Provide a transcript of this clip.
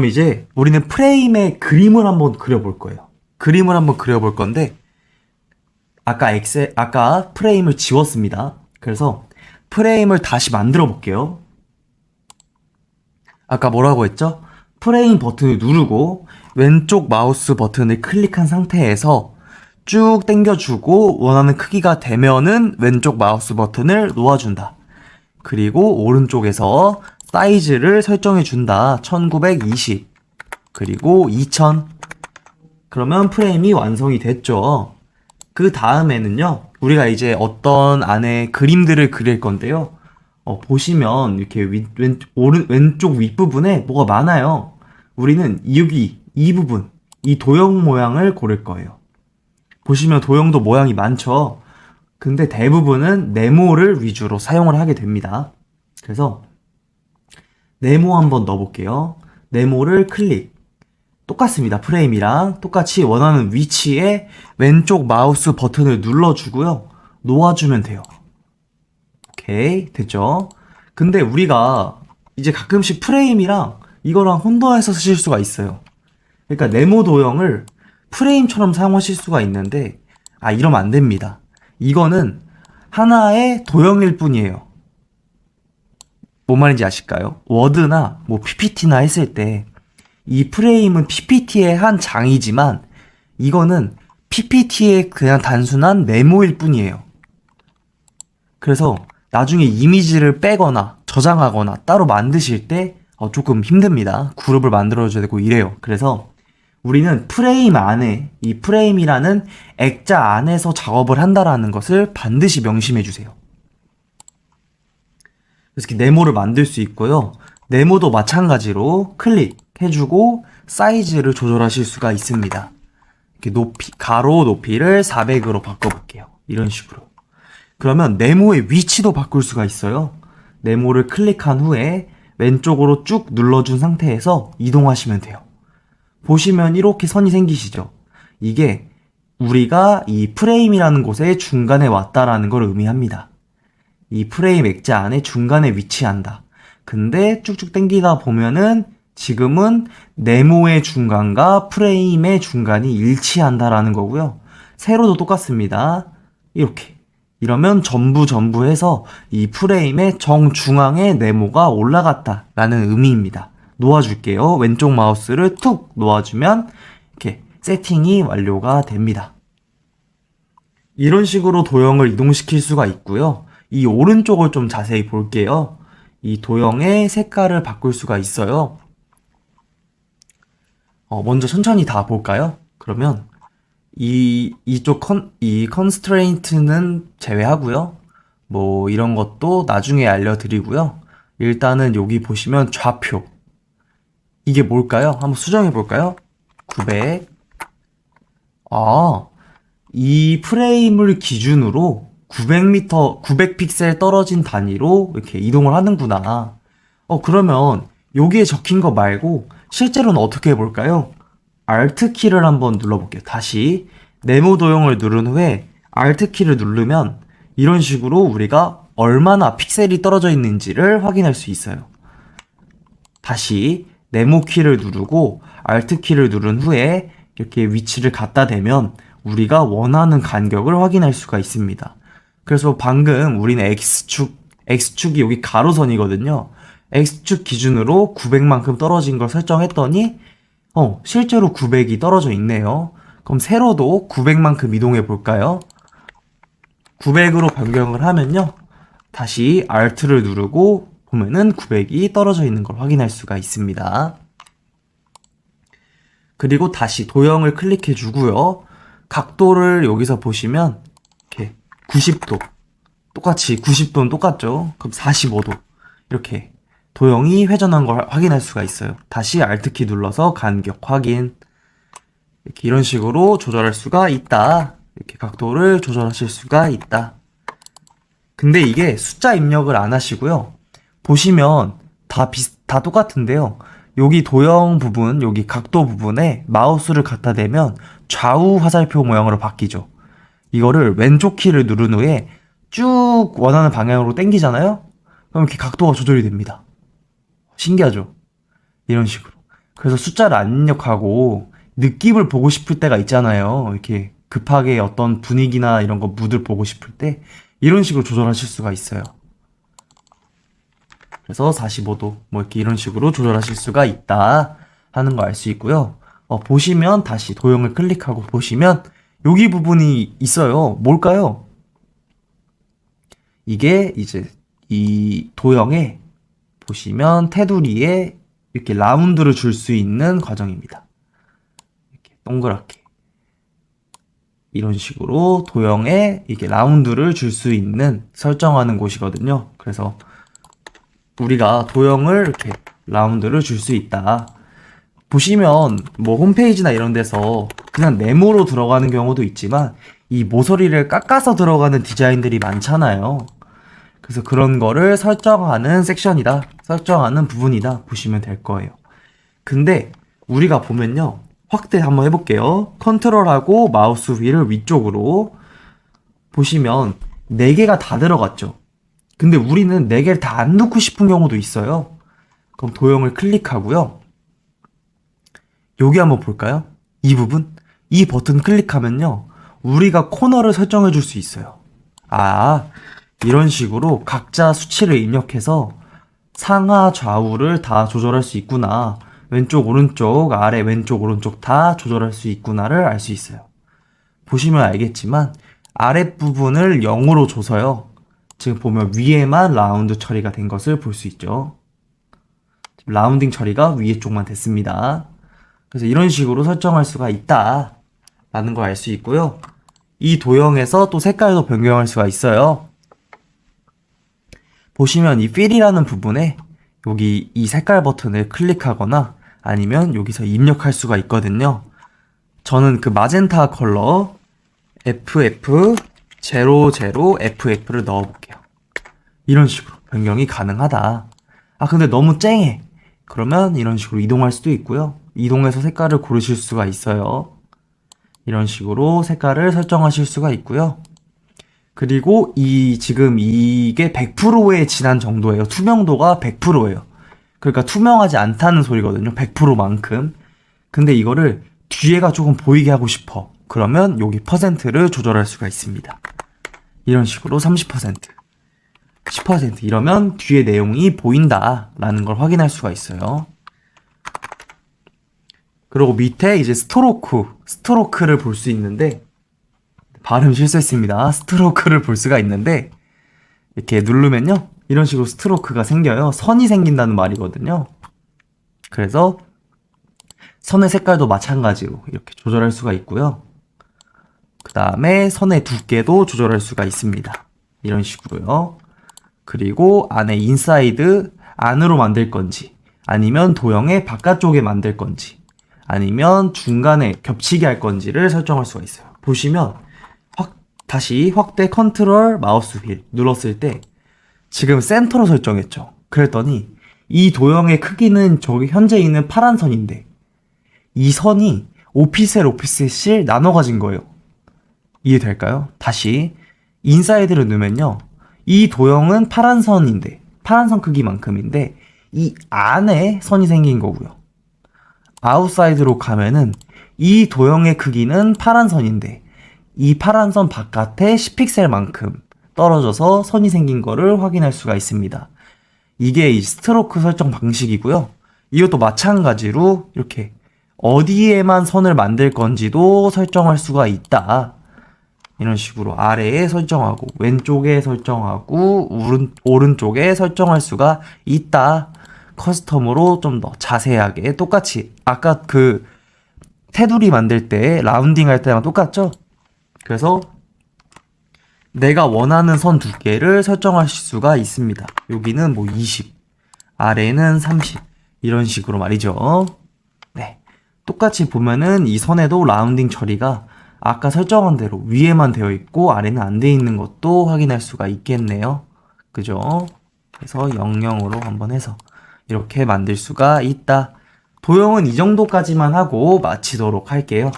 그럼 이제 우리는 프레임의 그림을 한번 그려볼 거예요. 그림을 한번 그려볼 건데 아까 엑셀 아까 프레임을 지웠습니다. 그래서 프레임을 다시 만들어 볼게요. 아까 뭐라고 했죠? 프레임 버튼을 누르고 왼쪽 마우스 버튼을 클릭한 상태에서 쭉 당겨주고 원하는 크기가 되면은 왼쪽 마우스 버튼을 놓아준다. 그리고 오른쪽에서 사이즈를 설정해 준다. 1920 그리고 2000 그러면 프레임이 완성이 됐죠. 그 다음에는요, 우리가 이제 어떤 안에 그림들을 그릴 건데요. 어, 보시면 이렇게 위, 왼, 오른, 왼쪽 윗부분에 뭐가 많아요. 우리는 여기 이 부분, 이 도형 모양을 고를 거예요. 보시면 도형도 모양이 많죠. 근데 대부분은 네모를 위주로 사용을 하게 됩니다. 그래서 네모 한번 넣어볼게요. 네모를 클릭. 똑같습니다. 프레임이랑 똑같이 원하는 위치에 왼쪽 마우스 버튼을 눌러주고요. 놓아주면 돼요. 오케이. 됐죠? 근데 우리가 이제 가끔씩 프레임이랑 이거랑 혼동해서 쓰실 수가 있어요. 그러니까 네모 도형을 프레임처럼 사용하실 수가 있는데, 아, 이러면 안 됩니다. 이거는 하나의 도형일 뿐이에요. 뭔 말인지 아실까요? 워드나 뭐 PPT나 했을 때 이 프레임은 PPT의 한 장이지만 이거는 PPT의 그냥 단순한 네모일 뿐이에요. 그래서 나중에 이미지를 빼거나 저장하거나 따로 만드실 때 어, 조금 힘듭니다. 그룹을 만들어줘야 되고 이래요. 그래서 우리는 프레임 안에 이 프레임이라는 액자 안에서 작업을 한다라는 것을 반드시 명심해 주세요. 이렇게 네모를 만들 수 있고요. 네모도 마찬가지로 클릭해주고 사이즈를 조절하실 수가 있습니다. 이렇게 높이, 가로 높이를 400으로 바꿔볼게요. 이런 식으로. 그러면 네모의 위치도 바꿀 수가 있어요. 네모를 클릭한 후에 왼쪽으로 쭉 눌러준 상태에서 이동하시면 돼요. 보시면 이렇게 선이 생기시죠? 이게 우리가 이 프레임이라는 곳의 중간에 왔다라는 걸 의미합니다. 이 프레임 액자 안에 중간에 위치한다. 근데 쭉쭉 당기다 보면은 지금은 네모의 중간과 프레임의 중간이 일치한다라는 거고요. 세로도 똑같습니다. 이렇게. 이러면 전부 전부 해서 이 프레임의 정중앙에 네모가 올라갔다라는 의미입니다. 놓아줄게요. 왼쪽 마우스를 툭 놓아주면 이렇게 세팅이 완료가 됩니다. 이런 식으로 도형을 이동시킬 수가 있고요. 이 오른쪽을 좀 자세히 볼게요. 이 도형의 색깔을 바꿀 수가 있어요. 어, 먼저 천천히 다 볼까요? 그러면 이 이쪽 컨, 이 컨스트레인트는 제외하고요. 뭐 이런 것도 나중에 알려드리고요. 일단은 여기 보시면 좌표 이게 뭘까요? 한번 수정해 볼까요? 900 아, 이 프레임을 기준으로 900m, 900픽셀 떨어진 단위로 이렇게 이동을 하는구나. 어, 그러면 여기에 적힌 거 말고 실제로는 어떻게 해볼까요? Alt 키를 한번 눌러볼게요. 다시 네모 도형을 누른 후에 Alt 키를 누르면 이런 식으로 우리가 얼마나 픽셀이 떨어져 있는지를 확인할 수 있어요. 다시 네모 키를 누르고 Alt 키를 누른 후에 이렇게 위치를 갖다 대면 우리가 원하는 간격을 확인할 수가 있습니다. 그래서 방금 우리는 X축, X축이 여기 가로선이거든요. X축 기준으로 900만큼 떨어진 걸 설정했더니, 어, 실제로 900이 떨어져 있네요. 그럼 세로도 900만큼 이동해 볼까요? 900으로 변경을 하면요. 다시 Alt를 누르고 보면은 900이 떨어져 있는 걸 확인할 수가 있습니다. 그리고 다시 도형을 클릭해 주고요. 각도를 여기서 보시면 이렇게 90도 똑같이 90도는 똑같죠. 그럼 45도 이렇게 도형이 회전한 걸 확인할 수가 있어요. 다시 Alt키 눌러서 간격 확인 이렇게 이런 식으로 조절할 수가 있다. 이렇게 각도를 조절하실 수가 있다. 근데 이게 숫자 입력을 안 하시고요. 보시면 다 비슷, 다 똑같은데요. 여기 도형 부분, 여기 각도 부분에 마우스를 갖다 대면 좌우 화살표 모양으로 바뀌죠. 이거를 왼쪽 키를 누른 후에 쭉 원하는 방향으로 당기잖아요? 그럼 이렇게 각도가 조절이 됩니다. 신기하죠? 이런 식으로. 그래서 숫자를 안 입력하고 느낌을 보고 싶을 때가 있잖아요. 이렇게 급하게 어떤 분위기나 이런 거 무드를 보고 싶을 때 이런 식으로 조절하실 수가 있어요. 그래서 45도 뭐 이렇게 이런 식으로 조절하실 수가 있다 하는 거 알 수 있고요. 어, 보시면 다시 도형을 클릭하고 보시면 여기 부분이 있어요. 뭘까요? 이게 이제 이 도형에 보시면 테두리에 이렇게 라운드를 줄 수 있는 과정입니다. 이렇게 동그랗게 이런 식으로 도형에 이게 라운드를 줄 수 있는 설정하는 곳이거든요. 그래서 우리가 도형을 이렇게 라운드를 줄 수 있다. 보시면 뭐 홈페이지나 이런 데서 그냥 네모로 들어가는 경우도 있지만 이 모서리를 깎아서 들어가는 디자인들이 많잖아요. 그래서 그런 거를 설정하는 섹션이다. 설정하는 부분이다. 보시면 될 거예요. 근데 우리가 보면요. 확대 한번 해볼게요. 컨트롤하고 마우스 휠을 위쪽으로 보시면 4개가 다 들어갔죠. 근데 우리는 4개를 다 안 넣고 싶은 경우도 있어요. 그럼 도형을 클릭하고요. 여기 한번 볼까요? 이 부분? 이 버튼 클릭하면요. 우리가 코너를 설정해 줄 수 있어요. 아, 이런 식으로 각자 수치를 입력해서 상하 좌우를 다 조절할 수 있구나. 왼쪽, 오른쪽, 아래, 왼쪽, 오른쪽 다 조절할 수 있구나를 알 수 있어요. 보시면 알겠지만 아랫부분을 0으로 줘서요. 지금 보면 위에만 라운드 처리가 된 것을 볼 수 있죠. 라운딩 처리가 위에 쪽만 됐습니다. 그래서 이런 식으로 설정할 수가 있다. 라는 걸 알 수 있고요. 이 도형에서 또 색깔도 변경할 수가 있어요. 보시면 이 필이라는 부분에 여기 이 색깔 버튼을 클릭하거나 아니면 여기서 입력할 수가 있거든요. 저는 그 마젠타 컬러 FF00FF를 넣어볼게요. 이런 식으로 변경이 가능하다. 아, 근데 너무 쨍해. 그러면 이런 식으로 이동할 수도 있고요. 이동해서 색깔을 고르실 수가 있어요. 이런 식으로 색깔을 설정하실 수가 있고요. 그리고 이 지금 이게 100%에 지난 정도예요. 투명도가 100%예요. 그러니까 투명하지 않다는 소리거든요. 100%만큼. 근데 이거를 뒤에가 조금 보이게 하고 싶어. 그러면 여기 퍼센트를 조절할 수가 있습니다. 이런 식으로 30%, 10% 이러면 뒤에 내용이 보인다라는 걸 확인할 수가 있어요. 그리고 밑에 이제 스트로크, 스트로크를 볼 수 있는데 발음 실수했습니다. 스트로크를 볼 수가 있는데 이렇게 누르면요. 이런 식으로 스트로크가 생겨요. 선이 생긴다는 말이거든요. 그래서 선의 색깔도 마찬가지로 이렇게 조절할 수가 있고요. 그 다음에 선의 두께도 조절할 수가 있습니다. 이런 식으로요. 그리고 안에 인사이드 안으로 만들 건지 아니면 도형의 바깥쪽에 만들 건지 아니면 중간에 겹치게 할 건지를 설정할 수가 있어요. 보시면 확 다시 확대 컨트롤 마우스 휠 눌렀을 때 지금 센터로 설정했죠. 그랬더니 이 도형의 크기는 저기 현재 있는 파란 선인데 이 선이 오피셀 오피셋을 나눠 가진 거예요. 이해될까요? 다시 인사이드를 넣으면요. 이 도형은 파란 선인데 파란 선 크기만큼인데 이 안에 선이 생긴 거고요. 아웃사이드로 가면은 이 도형의 크기는 파란 선인데 이 파란 선 바깥에 10픽셀만큼 떨어져서 선이 생긴 거를 확인할 수가 있습니다. 이게 이 스트로크 설정 방식이고요. 이것도 마찬가지로 이렇게 어디에만 선을 만들 건지도 설정할 수가 있다. 이런 식으로 아래에 설정하고 왼쪽에 설정하고 오른, 오른쪽에 설정할 수가 있다. 커스텀으로 좀 더 자세하게 똑같이 아까 그 테두리 만들 때 라운딩 할 때랑 똑같죠? 그래서 내가 원하는 선 두께를 설정하실 수가 있습니다. 여기는 뭐 20, 아래는 30 이런 식으로 말이죠. 네. 똑같이 보면은 이 선에도 라운딩 처리가 아까 설정한 대로 위에만 되어 있고 아래는 안 되어 있는 것도 확인할 수가 있겠네요. 그죠? 그래서 00으로 한번 해서 이렇게 만들 수가 있다. 도형은 이 정도까지만 하고 마치도록 할게요.